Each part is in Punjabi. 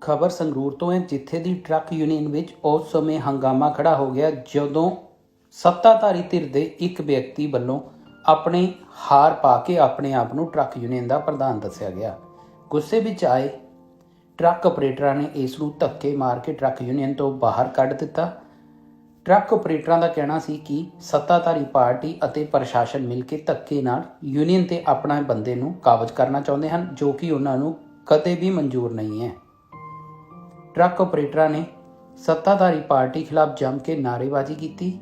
ਖਬਰ ਸੰਗਰੂਰ ਤੋਂ ਹੈ, ਜਿੱਥੇ ਦੀ ਟਰੱਕ ਯੂਨੀਅਨ ਵਿੱਚ ਉਸ ਸਮੇਂ ਹੰਗਾਮਾ ਖੜਾ ਹੋ ਗਿਆ, ਜਦੋਂ ਸੱਤਾਧਾਰੀ ਧਿਰ ਦੇ ਇੱਕ ਵਿਅਕਤੀ ਵੱਲੋਂ ਆਪਣੇ ਹਾਰ ਪਾ ਕੇ ਆਪਣੇ ਆਪ ਨੂੰ ਟਰੱਕ ਯੂਨੀਅਨ ਦਾ ਪ੍ਰਧਾਨ ਦੱਸਿਆ ਗਿਆ। ਗੁੱਸੇ ਵਿੱਚ ਆਏ ਟਰੱਕ ਆਪਰੇਟਰਾਂ ਨੇ ਇਸ ਨੂੰ ਧੱਕੇ ਮਾਰ ਕੇ ਟਰੱਕ ਯੂਨੀਅਨ ਤੋਂ ਬਾਹਰ ਕੱਢ ਦਿੱਤਾ। ਟਰੱਕ ਆਪਰੇਟਰਾਂ ਦਾ ਕਹਿਣਾ ਸੀ ਕਿ ਸੱਤਾਧਾਰੀ ਪਾਰਟੀ ਅਤੇ ਪ੍ਰਸ਼ਾਸਨ ਮਿਲ ਕੇ ਧੱਕੇ ਨਾਲ ਯੂਨੀਅਨ ਤੇ ਆਪਣਾ ਬੰਦੇ ਨੂੰ ਕਾਬਜ਼ ਕਰਨਾ ਚਾਹੁੰਦੇ ਹਨ, ਜੋ ਕਿ ਉਹਨਾਂ ਨੂੰ ਕਦੇ ਵੀ ਮਨਜ਼ੂਰ ਨਹੀਂ ਹੈ। ਟਰੱਕ ਆਪਰੇਟਰਾਂ ਨੇ ਸੱਤਾਧਾਰੀ ਪਾਰਟੀ ਖਿਲਾਫ ਜੰਮ ਕੇ ਨਾਅਰੇਬਾਜ਼ੀ ਕੀਤੀ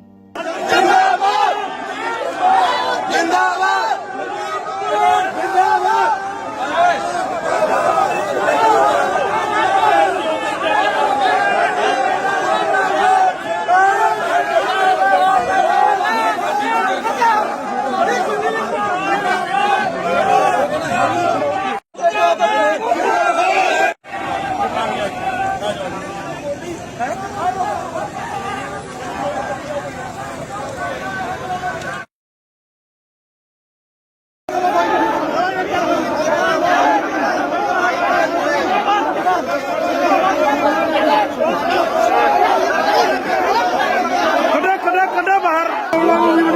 ਕੱਢੋ ਕੱਢੋ ਕੱਢੋ ਬਾਹਰ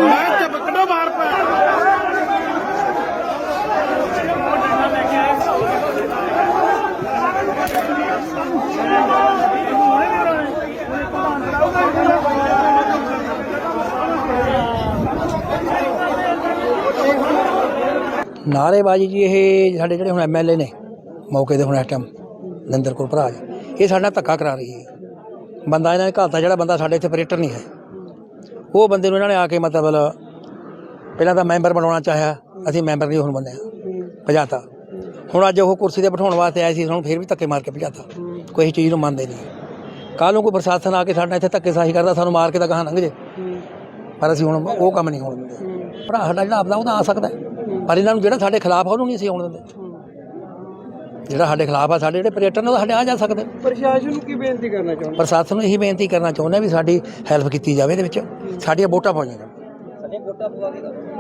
ਮੈਂ ਚੱਪ ਕੱਢੋ ਬਾਹਰ ਪੈ ਨਾਅਰੇਬਾਜ਼ੀ ਜੀ ਇਹ ਸਾਡੇ ਜਿਹੜੇ ਹੁਣ ਐਮਐਲਏ ਨੇ ਮੌਕੇ ਦੇ ਹੁਣ ਇਸ ਟਾਈਮ ਨਰਿੰਦਰ ਕੌਰ ਭਰਾ ਜੀ, ਇਹ ਸਾਡੇ ਨਾਲ ਧੱਕਾ ਕਰਾ ਰਹੀ ਹੈ। ਬੰਦਾ ਇਹਨਾਂ ਨੇ ਘਾਲਤਾ ਜਿਹੜਾ ਬੰਦਾ ਸਾਡੇ ਇੱਥੇ ਪਰੇਟਰ ਨਹੀਂ ਹੈ। ਉਹ ਬੰਦੇ ਨੂੰ ਇਹਨਾਂ ਨੇ ਆ ਕੇ ਮਤਲਬ ਪਹਿਲਾਂ ਤਾਂ ਮੈਂਬਰ ਬਣਾਉਣਾ ਚਾਹਿਆ, ਅਸੀਂ ਮੈਂਬਰ ਨਹੀਂ ਹੁਣ ਬਣਿਆ, ਭਜਾਤਾ। ਹੁਣ ਅੱਜ ਉਹ ਕੁਰਸੀ ਤੇ ਬਿਠਾਉਣ ਵਾਸਤੇ ਆਏ ਸੀ, ਸਾਨੂੰ ਫਿਰ ਵੀ ਧੱਕੇ ਮਾਰ ਕੇ ਭਜਾਤਾ। ਕੋਈ ਚੀਜ਼ ਨੂੰ ਮੰਨਦੇ ਨਹੀਂ। ਕੱਲ ਨੂੰ ਕੋਈ ਪ੍ਰਸ਼ਾਸਨ ਆ ਕੇ ਸਾਡੇ ਨਾਲ ਇੱਥੇ ਧੱਕੇ ਸਾਹੀ ਕਰਦਾ, ਸਾਨੂੰ ਮਾਰ ਕੇ ਤਾਂ ਗਾਹਾਂ ਲੰਘ ਜੇ। ਪਰ ਅਸੀਂ ਹੁਣ ਉਹ ਕੰਮ ਨਹੀਂ ਹੋਣ ਦਿੰਦੇ। ਭਰਾ ਸਾਡਾ ਜਿਹੜਾ ਆਪਦਾ, ਉਹ ਤਾਂ ਆ ਸਕਦਾ ਪਰ ਇਹਨਾਂ ਨੂੰ ਜਿਹੜਾ ਸਾਡੇ ਖਿਲਾਫ ਆ ਉਹਨੂੰ ਨਹੀਂ ਅਸੀਂ ਆਉਣ ਦਿੰਦੇ। ਜਿਹੜਾ ਸਾਡੇ ਖਿਲਾਫ ਆ ਸਾਡੇ ਜਿਹੜੇ ਆਪਰੇਟਰ ਨੇ ਉਹ ਸਾਡੇ ਆ ਜਾ ਸਕਦੇ। ਪ੍ਰਸ਼ਾਸਨ ਨੂੰ ਕੀ ਬੇਨਤੀ ਕਰਨਾ ਚਾਹੁੰਦੇ? ਪ੍ਰਸ਼ਾਸਨ ਨੂੰ ਇਹੀ ਬੇਨਤੀ ਕਰਨਾ ਚਾਹੁੰਦੇ ਵੀ ਸਾਡੀ ਹੈਲਪ ਕੀਤੀ ਜਾਵੇ ਇਹਦੇ ਵਿੱਚ। ਸਾਡੀਆਂ ਵੋਟਾਂ ਪਾਉਣੀਆਂ ਜਾਣ।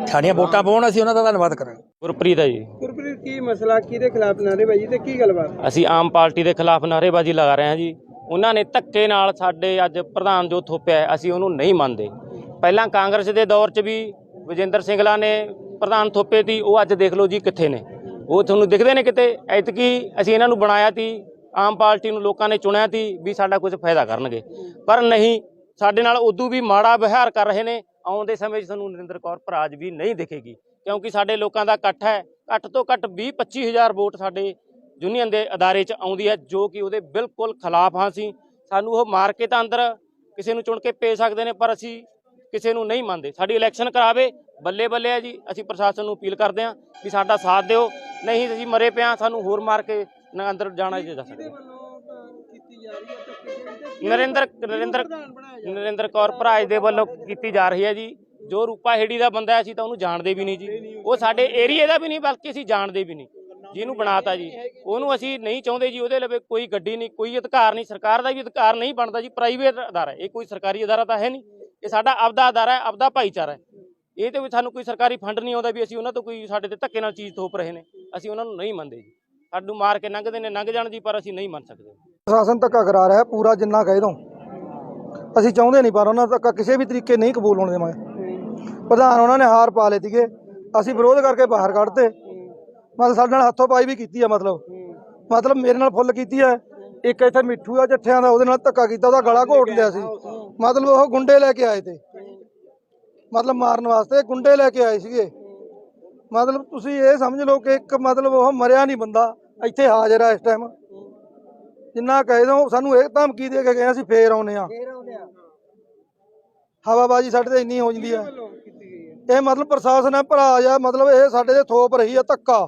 ਸਾਡੀਆਂ ਵੋਟਾਂ ਪਾਉਣ ਅਸੀਂ ਉਹਨਾਂ ਦਾ ਧੰਨਵਾਦ ਕਰਾਂਗੇ। ਗੁਰਪ੍ਰੀਤ ਹੈ ਜੀ। ਗੁਰਪ੍ਰੀਤ ਕੀ ਮਸਲਾ? ਕਿਹਦੇ ਖਿਲਾਫ ਨਾਅਰੇਬਾਜ਼ੀ ਤੇ ਕੀ ਗੱਲਬਾਤ? ਅਸੀਂ ਆਮ ਪਾਰਟੀ ਦੇ ਖਿਲਾਫ ਨਾਅਰੇਬਾਜ਼ੀ ਲਗਾ ਰਹੇ ਹਾਂ ਜੀ। ਉਹਨਾਂ ਨੇ ਧੱਕੇ ਨਾਲ ਸਾਡੇ ਅੱਜ ਪ੍ਰਧਾਨ ਜੋ ਥੋਪਿਆ ਹੈ, ਅਸੀਂ ਉਹਨੂੰ ਨਹੀਂ ਮੰਨਦੇ। ਪਹਿਲਾਂ ਕਾਂਗਰਸ ਦੇ ਦੌਰ 'ਚ ਵੀ ਵਿਜੇਂਦਰ ਸਿੰਗਲਾ ਨੇ ਪ੍ਰਧਾਨ ਥੋਪੇ ਤੀ ਉਹ ਅੱਜ ਦੇਖ ਲਓ ਜੀ ਕਿੱਥੇ ਨੇ। ਉਹ ਤੁਹਾਨੂੰ ਦਿਖਦੇ ਨੇ ਕਿਤੇ, ਐਤਕੀ ਅਸੀਂ ਇਹਨਾਂ ਨੂੰ ਬਣਾਇਆ ਤੀ, ਆਮ ਪਾਰਟੀ ਨੂੰ ਲੋਕਾਂ ਨੇ ਚੁਣਿਆ ਤੀ ਵੀ ਸਾਡਾ ਕੁਝ ਫਾਇਦਾ ਕਰਨਗੇ। ਪਰ ਨਹੀਂ, ਸਾਡੇ ਨਾਲ ਉਦੋਂ ਵੀ ਮਾੜਾ ਵਿਹਾਰ ਕਰ ਰਹੇ ਨੇ ਆਉਂਦੇ ਸਮੇਂ 'ਚ ਤੁਹਾਨੂੰ ਨਰਿੰਦਰ ਕੌਰ ਭਰਾਜ ਵੀ ਨਹੀਂ ਦਿਖੇਗੀ। ਕਿਉਂਕਿ ਸਾਡੇ ਲੋਕਾਂ ਦਾ ਇਕੱਠ ਹੈ, ਘੱਟ ਤੋਂ ਘੱਟ 20 25000 ਵੋਟ ਸਾਡੇ ਯੂਨੀਅਨ ਦੇ ਅਦਾਰੇ 'ਚ ਆਉਂਦੀ ਹੈ, ਜੋ ਕਿ ਉਹਦੇ ਬਿਲਕੁਲ ਖਿਲਾਫ ਹਾਂ ਅਸੀਂ। ਸਾਨੂੰ ਉਹ ਮਾਰ ਕੇ ਤਾਂ ਅੰਦਰ ਕਿਸੇ ਨੂੰ ਚੁਣ ਕੇ ਭੇਜ ਸਕਦੇ ਨੇ, ਪਰ ਅਸੀਂ ਕਿਸੇ ਨੂੰ ਨਹੀਂ ਮੰਨਦੇ। ਸਾਡੀ ਇਲੈਕਸ਼ਨ ਕਰਾਵੇ ਬੱਲੇ ਬੱਲੇ ਹੈ ਜੀ ਅਸੀਂ ਪ੍ਰਸ਼ਾਸਨ ਨੂੰ ਅਪੀਲ ਕਰਦੇ ਹਾਂ ਵੀ ਸਾਡਾ ਸਾਥ ਦਿਓ ਨਹੀਂ ਅਸੀਂ ਮਰੇ ਪਿਆ ਸਾਨੂੰ ਹੋਰ ਮਾਰ ਕੇ ਨਾ ਅੰਦਰ ਜਾਣਾ ਜਾ ਸਕਦੇ ਜਾ ਕਿਸੇ ਨਰਿੰਦਰ ਨਰਿੰਦਰ ਨਰਿੰਦਰ ਕੌਰ ਭਰਾਜ ਦੇ ਵੱਲੋਂ ਕੀਤੀ ਜਾ ਰਹੀ ਹੈ ਜੀ। ਜੋ ਰੂਪਾ ਹੇੜੀ ਦਾ ਬੰਦਾ ਹੈ, ਅਸੀਂ ਤਾਂ ਉਹਨੂੰ ਜਾਣਦੇ ਵੀ ਨਹੀਂ ਜੀ। ਉਹ ਸਾਡੇ ਏਰੀਏ ਦਾ ਵੀ ਨਹੀਂ ਬਲਕਿ ਅਸੀਂ ਜਾਣਦੇ ਵੀ ਨਹੀਂ। ਜਿਹਨੂੰ ਬਣਾਤਾ ਜੀ। ਉਹਨੂੰ ਅਸੀਂ ਨਹੀਂ ਚਾਹੁੰਦੇ ਜੀ ਉਹਦੇ ਲਵੇ ਕੋਈ ਗੱਡੀ ਨਹੀਂ ਕੋਈ ਅਧਿਕਾਰ ਨਹੀਂ ਸਰਕਾਰ ਦਾ ਵੀ ਅਧਿਕਾਰ ਨਹੀਂ ਬਣਦਾ ਜੀ ਪ੍ਰਾਈਵੇਟ ਅਦਾਰਾ। ਇਹ ਕੋਈ ਸਰਕਾਰੀ ਅਦਾਰਾ ਤਾਂ ਹੈ ਨਹੀਂ। ਇਹ ਸਾਡਾ ਆਪਦਾ ਅਦਾਰਾ ਹੈ ਆਪਦਾ ਭਾਈਚਾਰਾ ਹੈ। ਇਹ ਤੇ ਵੀ ਸਾਨੂੰ ਕੋਈ ਸਰਕਾਰੀ ਫੰਡ ਨਹੀਂ ਆਉਂਦਾ ਵੀ ਅਸੀਂ ਉਹਨਾਂ ਤੋਂ ਕੋਈ ਸਾਡੇ ਤੇ ਧੱਕੇ ਨਾਲ ਚੀਜ਼ ਥੋਪ ਰਹੇ ਨੇ। ਅਸੀਂ ਉਹਨਾਂ ਨੂੰ ਨਹੀਂ ਮੰਨਦੇ ਜੀ। ਸਾਨੂੰ ਮਾਰ ਕੇ ਲੰਘਦੇ ਨੇ ਲੰਘ ਜਾਣ ਜੀ ਪਰ ਅਸੀਂ ਨਹੀਂ ਮੰਨ ਸਕਦੇ। ਪ੍ਰਸ਼ਾਸਨ ਧੱਕਾ ਕਰਾ ਰਿਹਾ ਹੈ, ਪੂਰਾ ਜਿੰਨਾ ਕਹਿ ਦੋ। ਅਸੀਂ ਚਾਹੁੰਦੇ ਨਹੀਂ ਪਰ ਉਹਨਾਂ ਦਾ ਧੱਕਾ ਕਿਸੇ ਵੀ ਤਰੀਕੇ ਨਹੀਂ ਕਬੂਲ ਹੋਣ ਦੇਵਾਂਗੇ। ਪ੍ਰਧਾਨ ਉਹਨਾਂ ਨੇ ਹਾਰ ਪਾ ਲਈ ਸੀਗੇ ਅਸੀਂ ਵਿਰੋਧ ਕਰਕੇ ਬਾਹਰ ਕੱਢਤੇ। ਮਤਲਬ ਸਾਡੇ ਨਾਲ ਹੱਥੋਂ ਪਾਈ ਵੀ ਕੀਤੀ ਆ ਮਤਲਬ। ਮਤਲਬ ਮੇਰੇ ਨਾਲ ਫੁੱਲ ਕੀਤੀ ਹੈ ਇੱਕ ਇੱਥੇ ਮਿੱਠੂ ਆ ਜੱਠਿਆਂ ਦਾ ਉਹਦੇ ਨਾਲ ਧੱਕਾ ਕੀਤਾ ਉਹਦਾ ਗਲਾ ਘੋਟ ਲਿਆ ਸੀ। ਮਤਲਬ ਉਹ ਗੁੰਡੇ ਲੈ ਕੇ ਆਏ ਤੇ। ਮਤਲਬ ਮਾਰਨ ਵਾਸਤੇ ਗੁੰਡੇ ਲੈ ਕੇ ਆਏ ਸੀਗੇ। ਮਤਲਬ ਤੁਸੀਂ ਇਹ ਸਮਝ ਲਓ ਕਿ ਇੱਕ ਮਤਲਬ ਉਹ ਮਰਿਆ ਨਹੀਂ ਬੰਦਾ ਇੱਥੇ ਹਾਜ਼ਰ ਆ ਇਸ ਟਾਈਮ ਜਿੰਨਾ ਕਹਿ ਦੋ ਸਾਨੂੰ ਇਹ ਧਮਕੀ ਦੇ ਕੇ ਗਏ ਅਸੀਂ ਫੇਰ ਆਉਨੇ ਆ ਹਵਾਬਾਜੀ ਸਾਡੇ ਤੇ ਇੰਨੀ ਹੋ ਜਾਂਦੀ ਹੈ? ਇਹ ਮਤਲਬ ਪ੍ਰਸ਼ਾਸਨ ਹੈ ਭਰਾ ਆ ਮਤਲਬ ਇਹ ਸਾਡੇ ਤੇ ਥੋਪ ਰਹੀ ਹੈ ਧੱਕਾ।